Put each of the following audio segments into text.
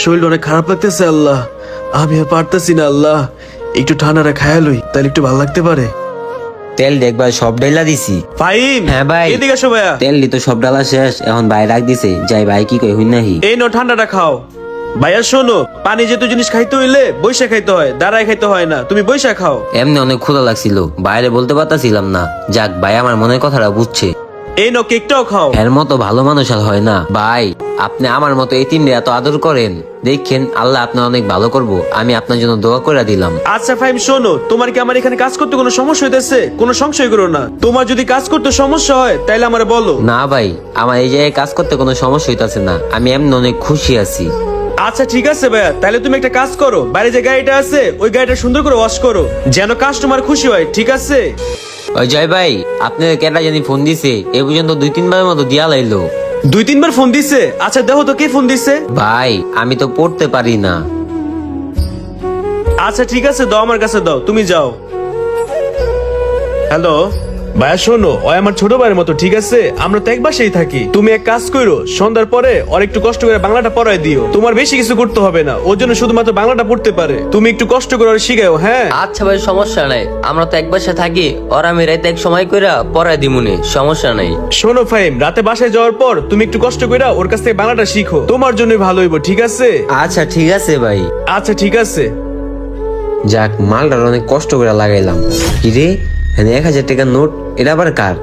শরীর অনেক খারাপ লাগতেছে আল্লাহ। আমি আর পারতেছি না আল্লাহ। একটু ঠান্ডাটা খায়া লই তাহলে একটু ভালো লাগতে পারে। তেল দেখবার সব ডাইলা দিছি। ফাইম হ্যাঁ ভাই। এদিকে আসো ভাইয়া। তেল দি তো সব ডালা শেষ এখন ভাই রাখ দিছে। যাই ভাই কি কই হই নাহি। এই নো ঠান্ডাটা খাও। ভাইয়া শোনো পানি যেহেতু জিনিস খাইতে হইলে বৈশা খাইতে হয় দাঁড়ায় খাইতে হয় না। তুমি বৈশা খাও। এমনি অনেক ক্ষুধা লাগছিল বাইরে বলতে পারতাছিলাম না। যাক ভাই আমার মনের কথাটা বুঝছে। এই নো কেকটাও খাও। এর মতো ভালো মানুষ আর হয় না। ভাই আপনি আমার মতো এই তিনটে এত আদর করেন দেখেন আল্লাহ আপনার অনেক ভালো করব আমি আপনার জন্য দোয়া করে দিলাম। আচ্ছা ফাইম শোনো তোমার কি আমার এখানে কাজ করতে কোনো সমস্যা হইতেছে? কোনো সংশয় করো না। তোমার যদি কাজ করতে সমস্যা হয় তাইলে আমার বলো। না ভাই আমার এই জায়গায় কাজ করতে কোনো সমস্যা হইতাছে না আমি এমনি অনেক খুশি আছি। আচ্ছা ঠিক আছে ভাইয়া তাহলে তুমি একটা কাজ করো বাইরে যে গাড়িটা আছে ওই গাড়িটা সুন্দর করে ওয়াশ করো যেন কাস্টমার খুশি হয় ঠিক আছে? ওই জয় ভাই আপনার কেটা জানি ফোন দিছে এ পর্যন্ত দুই তিনবারের মতো দিয়া লাইলো। দুই তিনবার ফোন দিছে। আচ্ছা দেখো তো কে ফোন দিছে? ভাই আমি তো পড়তে পারি না। আচ্ছা ঠিক আছে দাও আমার কাছে দাও তুমি যাও। হ্যালো? ভাইয়া শোনো ও আমার ছোট ভাইয়ের মতো ঠিক আছে? আমরা তো এক বাসেই থাকি। তুমি এক কাজ করো সন্ধ্যার পরে ওর একটু কষ্ট করে বাংলাটা পড়ায় দিও। তোমার বেশি কিছু করতে হবে না ওর জন্য শুধুমাত্র বাংলাটা পড়তে পারে। তুমি একটু কষ্ট করে ওর শিখাও হ্যাঁ? আচ্ছা ভাই সমস্যা নাই। আমরা তো এক বাসা থাকি ওর আমি রাইতে এক সময় কইরা পড়াই দিমুনি সমস্যা নাই। শোনো ফাইম রাতে বাসায় যাওয়ার পর তুমি একটু কষ্ট করে ওর কাছ থেকে বাংলাটা শিখো। তোমার জন্য ভালো হইব ঠিক আছে? আচ্ছা ঠিক আছে ভাই। আচ্ছা ঠিক আছে। যাক মালটার অনেক কষ্ট করে লাগাইলাম। কিরে এক হাজার টাকার নোট এটা আবার কার?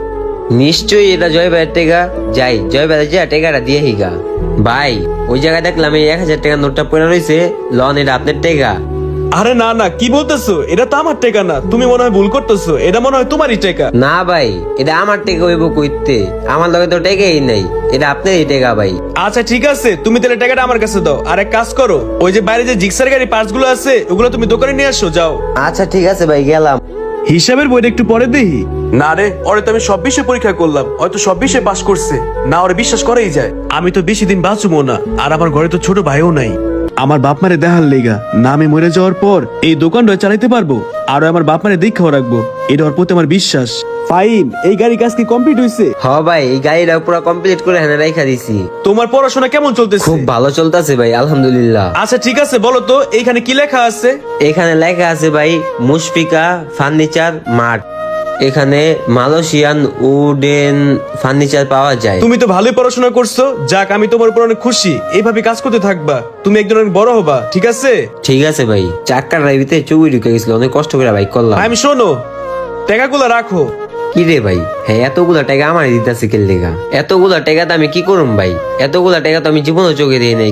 নিশ্চয়ই এটা জয় ভাইয়ের টেকা। যাই জয় ভাই যা টেকাটা দিয়ে হিগা ভাই ওই জায়গায় দেখলাম এই এক হাজার টাকার নোটটা পড়ে রয়েছে। লন এটা আপনার টেকা। আরে না না কি বলতেছো? এটা তো আমার টেকা না। তুমি মনে হয় ভুল করতেছো। এটা মনে হয় তোমারই টেকা। না ভাই এটা আমার টেকা হইব কইতে। আমার লগে তো টেকাই নাই। এটা আপনারই টেকা ভাই। আচ্ছা ঠিক আছে। তুমি তাহলে টাকাটা আমার কাছে দাও। আর এক কাজ করো ওই যে বাইরে যে জিক্সার গাড়ি পার্টসগুলো আছে ওগুলো তুমি দোকানে নিয়ে আসো যাও। আচ্ছা ঠিক আছে ভাই গেলাম। হিসাবের বইটা একটু পরে দেখি। না রে ওরে তো আমি সব বিষয়ে পরীক্ষা করলাম হয়তো সব বিষয়ে পাশ করছে। না ওরে বিশ্বাস করেই যায়। আমি তো বেশি দিন বাঁচবো না আর আমার ঘরে তো ছোট ভাইও নাই। আমার বাপ মারে দেখার লেগা। না আমি মরে যাওয়ার পর এই দোকানটা চালাইতে পারব আর আমার বাপ মারে দেখাও রাখব। এটা ওর প্রতি আমার বিশ্বাস। ফাইন এই গাড়ি কাজ কি কমপ্লিট হয়েছে হ ভাই এই গাড়িটা পুরো কমপ্লিট করে হেনে রেখা দিছি। তোমার পড়াশোনা কেমন চলতেছে? খুব ভালো চলতেছে ভাই আলহামদুলিল্লাহ। আচ্ছা ঠিক আছে বলো তো এইখানে কি লেখা আছে? এখানে লেখা আছে ভাই মুশফিকা ফার্নিচার মার্ট এখানে মালয়েশিয়ান উডেন ফার্নিচার পাওয়া যায়। তুমি তো ভালোই পড়াশোনা করছ। যাক আমি তোমার উপর অনেক খুশি। এইভাবে কাজ করতে থাকবা। তুমি একজন অনেক বড় হবা ঠিক আছে? ঠিক আছে ভাই। চাক্কার ভিতরে চুবি ঢুকে গেছিল অনেক কষ্ট করে ভাই করলাম। আমি শোনো টাকাগুলো রাখো। কি রে ভাই? হ্যাঁ এতগুলা টাকা আমার দিতেছে কেল লেগা এতগুলা টাকা তো আমি কি করুম ভাই? এতগুলা টাকা তো আমি জীবনে চোখে দিয়ে নেই।